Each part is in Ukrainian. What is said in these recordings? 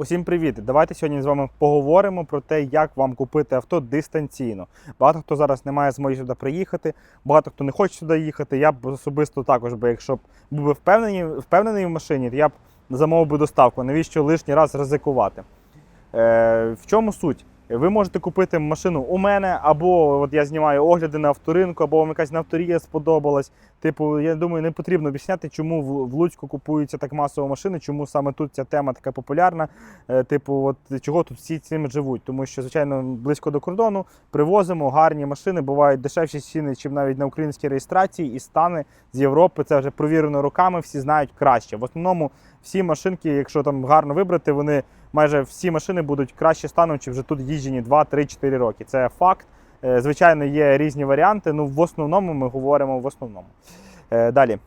Усім привіт! Давайте сьогодні з вами поговоримо про те, як вам купити авто дистанційно. Багато хто зараз не має змоги сюди приїхати, багато хто не хоче сюди їхати. Я б особисто також би, якщо б був впевнений, впевнений в машині, то я б замовив би доставку. Навіщо лишній раз ризикувати? Е, в чому суть? Ви можете купити машину у мене, або от я знімаю огляди на авторинку, або вам якась авторія сподобалась. Типу, я думаю, не потрібно об'ясняти, чому в Луцьку купуються так масово машини, чому саме тут ця тема така популярна. Е, Типу, от чого тут всі цим живуть? Тому що, звичайно, близько до кордону привозимо гарні машини, бувають дешевші ціни, ніж навіть на українській реєстрації, і стани з Європи. Це вже провірено роками, всі знають краще. В основному всі машинки, якщо там гарно вибрати, вони майже всі машини будуть краще станом, чи вже тут їжджені 2, 3, 4 роки. Це факт. Е, Звичайно, є різні варіанти. Ну, в основному ми говоримо в основному. Е, Далі.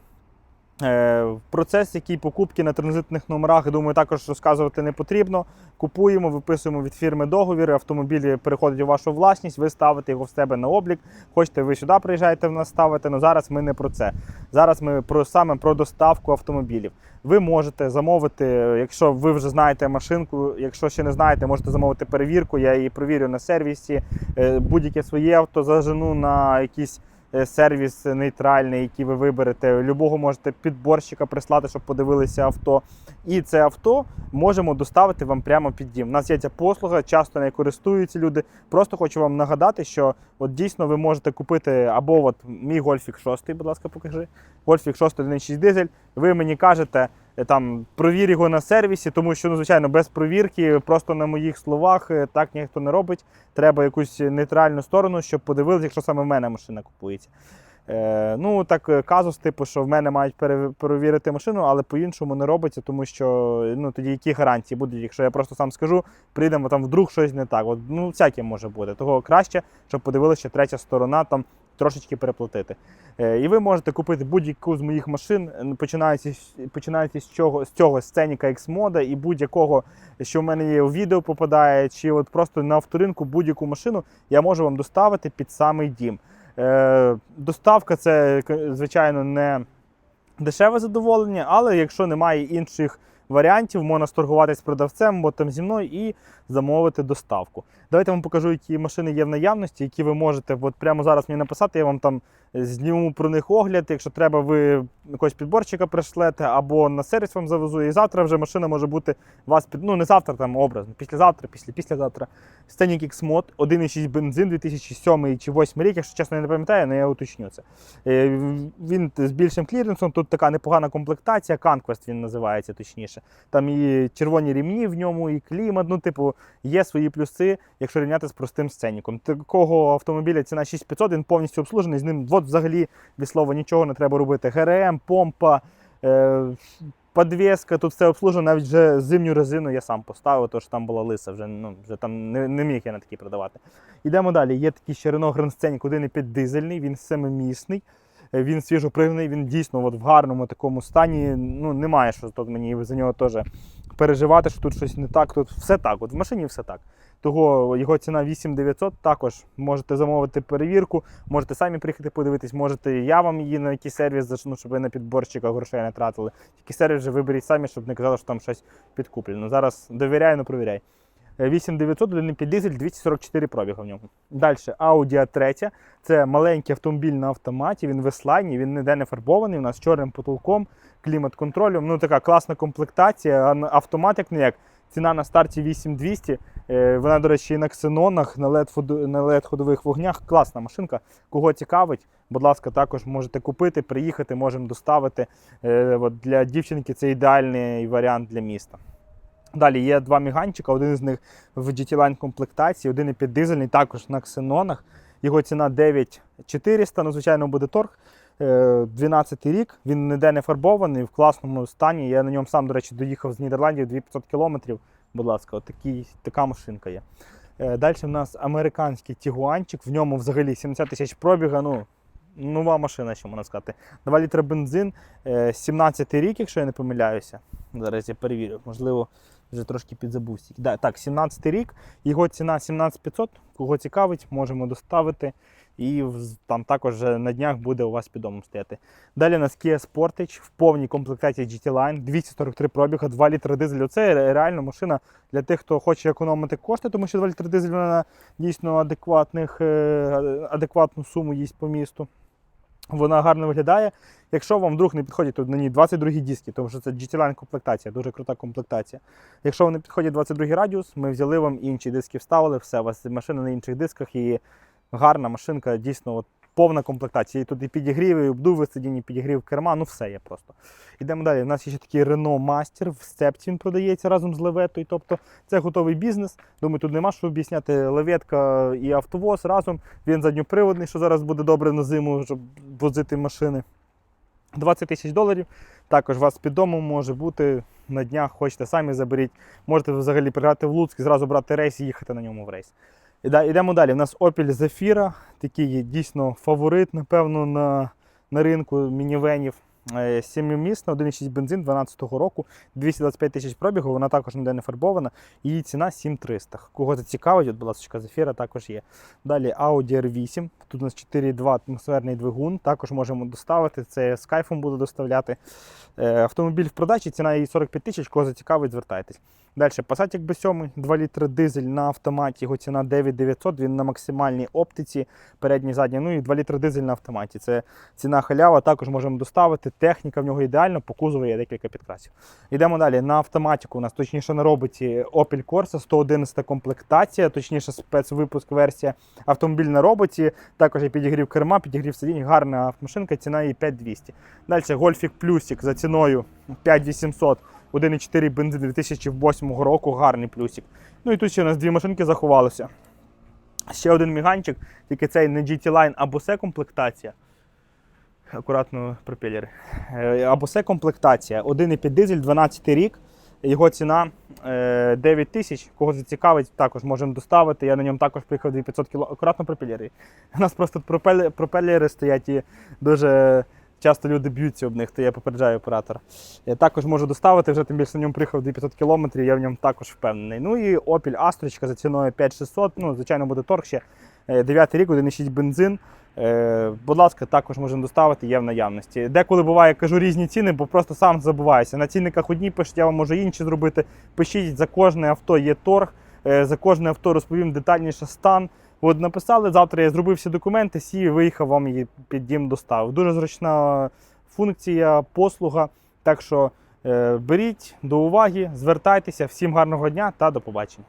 Е, Процес, який покупки на транзитних номерах, думаю, також розказувати не потрібно. Купуємо, виписуємо від фірми договір, автомобіль переходить у вашу власність, ви ставите його в себе на облік. Хочете, ви сюди приїжджаєте в нас ставите, але зараз ми не про це. Зараз ми про саме про доставку автомобілів. Ви можете замовити, якщо ви вже знаєте машинку, якщо ще не знаєте, можете замовити перевірку. Я її провірю на сервісі. Е, Будь-яке своє авто зажену на якийсь е, сервіс нейтральний, який ви виберете. Любого можете підборщика прислати, щоб подивилися авто. І це авто можемо доставити вам прямо під дім. У нас є ця послуга, часто нею користуються люди. Просто хочу вам нагадати, що от дійсно ви можете купити або от мій Гольфік 6, будь ласка, покажи. Гольфік 6 1.6 дизель. Ви мені кажете, е, там провір його на сервісі, тому що, ну, звичайно, без провірки, просто на моїх словах е, так ніхто не робить. Треба якусь нейтральну сторону, щоб подивилися, якщо саме в мене машина купується. Е, ну, так е, казус, типу, що в мене мають перевірити машину, але по-іншому не робиться, тому що ну, тоді які гарантії будуть, якщо я просто сам скажу, прийдемо там вдруг щось не так. От, ну, всяке може бути. Того краще, щоб подивилися, що третя сторона там трошечки переплатити. Е, І ви можете купити будь-яку з моїх машин, починаючи, починаючи з цього, з цього сценіка X-мода і будь-якого, що в мене є у відео попадає, чи от просто на авторинку будь-яку машину я можу вам доставити під самий дім. Е, Доставка це, звичайно, не дешеве задоволення, але якщо немає інших варіантів, можна сторгуватися з продавцем, або там зі мною і замовити доставку. Давайте вам покажу, які машини є в наявності, які ви можете от прямо зараз мені написати. Я вам там зніму про них огляд. Якщо треба, ви якогось підборщика пришлете або на сервіс вам завезу. І завтра вже машина може бути вас під ну не завтра, там образно, післязавтра, після післязавтра. Scenic X-Mod, 1,6 бензин, 2007 чи 2008 рік, якщо чесно, я не пам'ятаю, але я уточню це. Е, Він з більшим кліренсом, тут така непогана комплектація, Conquest він називається точніше. Там і червоні рівні в ньому, і клімат. Ну, типу, є свої плюси, якщо рівняти з простим сценіком. Такого автомобіля ціна 6500, він повністю обслужений. З ним от взагалі від слова нічого не треба робити. ГРМ, помпа. Е, Подвеска, тут все обслужено, навіть вже зимню резину я сам поставив, тож там була лиса, вже, ну, вже там не, не міг я на такій продавати. Йдемо далі. Є такий ще Renault Grand Scenic 1,5 дизельний, він семимісний, він свіжопригнаний, він дійсно от в гарному такому стані. Ну, немає що тут мені за нього теж переживати, що тут щось не так. Тут все так, от в машині все так. Того його ціна 8900, також можете замовити перевірку, можете самі приїхати подивитись, можете я вам її на якийсь сервіс зачну, щоб ви на підборщика грошей не тратили. Тільки сервіс вже виберіть самі, щоб не казали, що там щось підкуплено. Зараз довіряй, ну провіряй. Е, 8900, 1,5 дизель, 244 пробіга в ньому. Далі Audi A3. Це маленький автомобіль на автоматі, він в веслайні, він ніде не фарбований, у нас чорним потолком, клімат-контролем. Ну така класна комплектація, автомат як не як. Ціна на старті 8200. Е, Вона, до речі, і на ксенонах, на LED, на led ходових вогнях. Класна машинка. Кого цікавить, будь ласка, також можете купити, приїхати, можемо доставити. Е, От для дівчинки це ідеальний варіант для міста. Далі є два міганчика, один з них в GT-Line комплектації, 1,5 дизельний, також на ксенонах. Його ціна 9400, ну, звичайно, буде торг. Е, 12 рік, він ніде не фарбований, в класному стані. Я на ньому сам, до речі, доїхав з Нідерландів 2500 кілометрів. Будь ласка, от такий, така машинка є. Е, Далі в нас американський тігуанчик, в ньому взагалі 70 тисяч пробіга. Ну, нова машина, що можна сказати. 2 літри бензин, е, 17 рік, якщо я не помиляюся. Зараз я перевірю, можливо, вже трошки підзабувся. Да, так, 17 рік, його ціна 17500. Кого цікавить, можемо доставити І там також на днях буде у вас під домом стояти. Далі у нас Kia Sportage в повній комплектації GT Line, 243 пробіга, 2 літри дизелю. Це ре- реально машина для тих, хто хоче економити кошти, тому що 2 літри дизелю на дійсно адекватних, е, адекватну суму їсть по місту. Вона гарно виглядає. Якщо вам вдруг не підходять, то на ній 22 диски, тому що це GT-Line комплектація, дуже крута комплектація. Якщо вам не підходять 22 радіус, ми взяли вам інші диски, вставили, все, у вас машина на інших дисках і гарна машинка, дійсно от, повна комплектація. І тут і підігрів, і обдуви сидіння, підігрів керма, ну все є просто. Йдемо далі. У нас є ще такий Renault Master, в сцепці він продається разом з леветою. Тобто це готовий бізнес. Думаю, тут нема що об'ясняти. Леветка і автовоз разом. Він задньоприводний, що зараз буде добре на зиму, щоб возити машини. 20 тисяч доларів. Також у вас під домом може бути на днях, хочете самі заберіть. Можете взагалі пригати в Луцьк, і зразу брати рейс і їхати на ньому в рейс. Йдемо далі. У нас Opel Zafira, такий дійсно фаворит, напевно, на, на ринку мінівенів. Е, Сімимісна, 1,6 бензин 12-го року, 225 тисяч пробігу, вона також ніде не фарбована. Її ціна 7300. Кого це цікавить, от, будь ласка, Zafira також є. Далі Audi R8. Тут у нас 4,2 атмосферний двигун. Також можемо доставити. Це з кайфом буду доставляти. Е, Автомобіль в продажі, ціна її 45 тисяч. Кого зацікавить, звертайтесь. Далі Passat B7, 2 літри дизель на автоматі, його ціна 9900, він на максимальній оптиці, передній, задній, ну і 2 літри дизель на автоматі. Це ціна халява, також можемо доставити. Техніка в нього ідеальна, по кузову є декілька підкрасів. Йдемо далі. На автоматику у нас, точніше на роботі Opel Corsa, 111 комплектація, точніше спецвипуск версія. Автомобіль на роботі, також є підігрів керма, підігрів сидінь, гарна машинка, ціна її 5200. Далі Гольфік Плюсик за ціною 5800. 1,4 бензин 2008 року, гарний плюсик. Ну і тут ще у нас дві машинки заховалися. Ще один міганчик, тільки цей не GT Line або це комплектація. Акуратно пропелери. Е, Або це комплектація. 1,5 дизель, 12 рік. Його ціна е, 9 тисяч. Кого зацікавить, також можемо доставити. Я на ньому також приїхав 2500 кг. Акуратно пропелери. У нас просто пропелери стоять і дуже часто люди б'ються об них, то я попереджаю оператора. Я також можу доставити, вже тим більше на ньому приїхав 2500 км, я в ньому також впевнений. Ну і Opel Astra за ціною 5600, ну, звичайно, буде торг ще. 9 рік, 1,6 бензин. Е, будь ласка, також можемо доставити, є в наявності. Деколи буває, кажу різні ціни, бо просто сам забуваюся. На цінниках одні пишуть, я вам можу інші зробити. Пишіть, за кожне авто є торг, е, за кожне авто розповім детальніше стан. От написали, завтра я зробив всі документи, сів, виїхав вам її під дім достав. Дуже зручна функція, послуга. Так що е, беріть до уваги, звертайтеся. Всім гарного дня та до побачення.